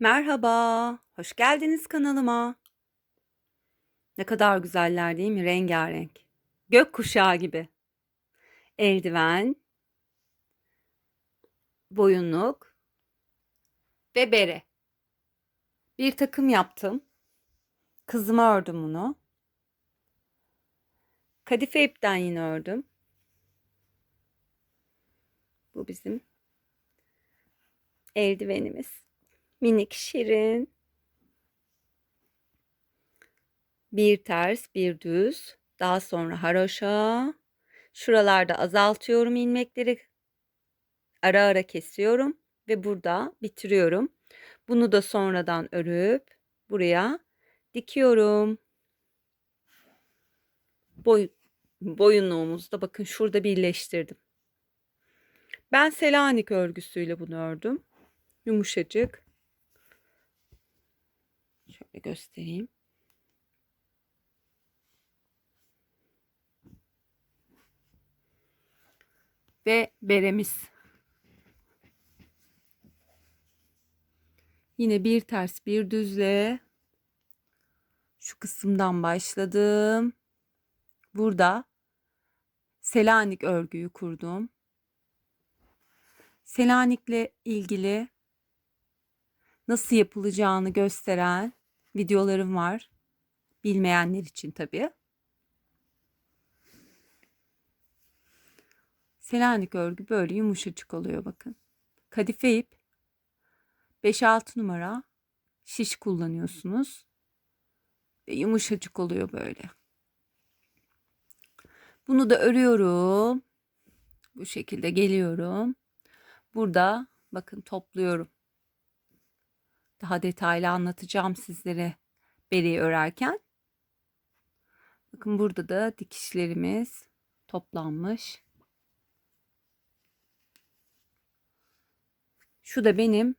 Merhaba, hoş geldiniz kanalıma. Ne kadar güzeller değil mi? Rengarenk. Gökkuşağı gibi. Eldiven, boyunluk ve bere. Bir takım yaptım. Kızıma ördüm bunu. Kadife ipten yine ördüm. Bu bizim eldivenimiz. Minik şirin. Bir ters, bir düz. Daha sonra haroşa. Şuralarda azaltıyorum ilmekleri. Ara ara kesiyorum ve burada bitiriyorum. Bunu da sonradan örüp buraya dikiyorum. Boy, boyunluğumuzu da bakın şurada birleştirdim. Ben Selanik örgüsüyle bunu ördüm. Yumuşacık. Şöyle göstereyim. Ve beremiz. Yine bir ters bir düzle şu kısımdan başladım. Burada Selanik örgüyü kurdum. Selanik'le ilgili nasıl yapılacağını gösteren videolarım var. Bilmeyenler için tabii. Selanik örgü böyle yumuşacık oluyor bakın. Kadife ip 5-6 numara şiş kullanıyorsunuz. Ve yumuşacık oluyor böyle. Bunu da örüyorum. Bu şekilde geliyorum. Burada bakın topluyorum. Daha detaylı anlatacağım sizlere bereyi örerken. Bakın burada da dikişlerimiz toplanmış. Şu da benim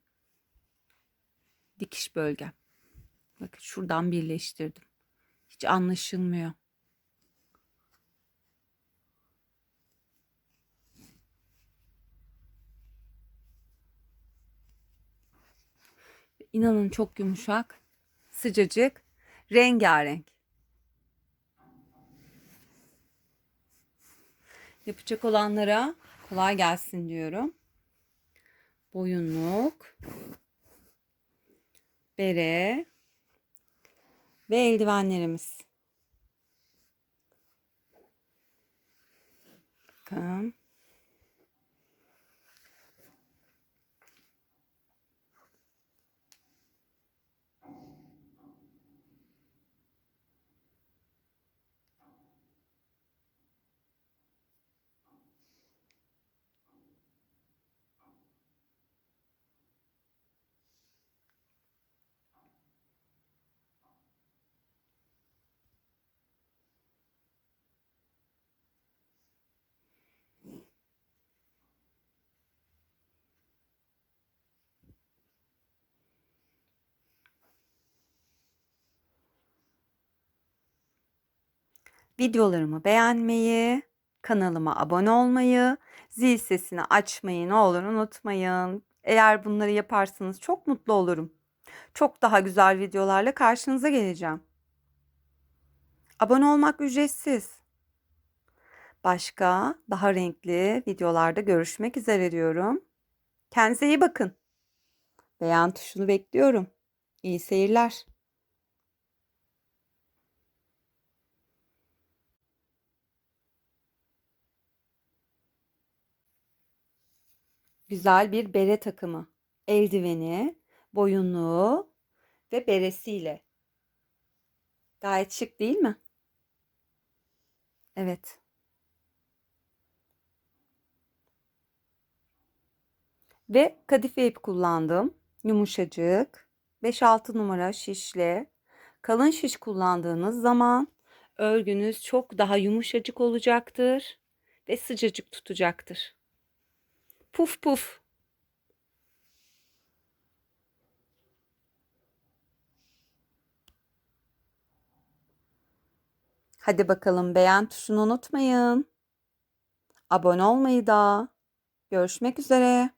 dikiş bölgem. Bakın şuradan birleştirdim. Hiç anlaşılmıyor. İnanın çok yumuşak, sıcacık, rengarenk. Yapacak olanlara kolay gelsin diyorum. Boyunluk, bere ve eldivenlerimiz. Bakın. Videolarımı beğenmeyi, kanalıma abone olmayı, zil sesini açmayı ne olur unutmayın. Eğer bunları yaparsanız çok mutlu olurum. Çok daha güzel videolarla karşınıza geleceğim. Abone olmak ücretsiz. Başka daha renkli videolarda görüşmek üzere diyorum. Kendinize iyi bakın. Beğen tuşunu bekliyorum. İyi seyirler. Güzel bir bere takımı. Eldiveni, boyunluğu ve beresiyle. Gayet şık değil mi? Evet. Ve kadife ip kullandım. Yumuşacık. 5-6 numara şişle. Kalın şiş kullandığınız zaman örgünüz çok daha yumuşacık olacaktır ve sıcacık tutacaktır. Puf puf. Hadi bakalım beğen tuşunu unutmayın. Abone olmayı da. Görüşmek üzere.